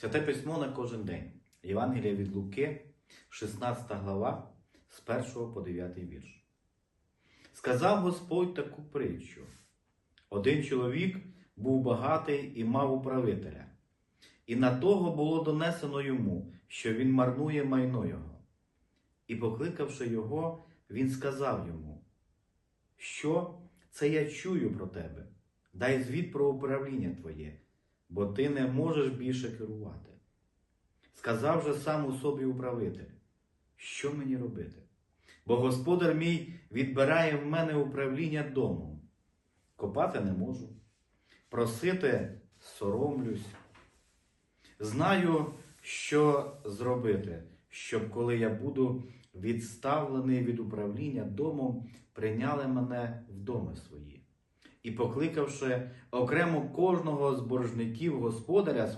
Святе письмо на кожен день. Євангелія від Луки, 16 глава, з 1 по 9 вірш. Сказав Господь таку притчу. Один чоловік був багатий і мав управителя, і на того було донесено йому, що він марнує майно його. І, покликавши його, він сказав йому, що це я чую про тебе, дай звіт про управління твоє, бо ти не можеш більше керувати. Сказав же сам у собі управитель, що мені робити? Бо господар мій відбирає в мене управління домом. Копати не можу, просити соромлюсь. Знаю, що зробити, щоб коли я буду відставлений від управління домом, прийняли мене в доми свої. І покликавши окремо кожного з боржників господаря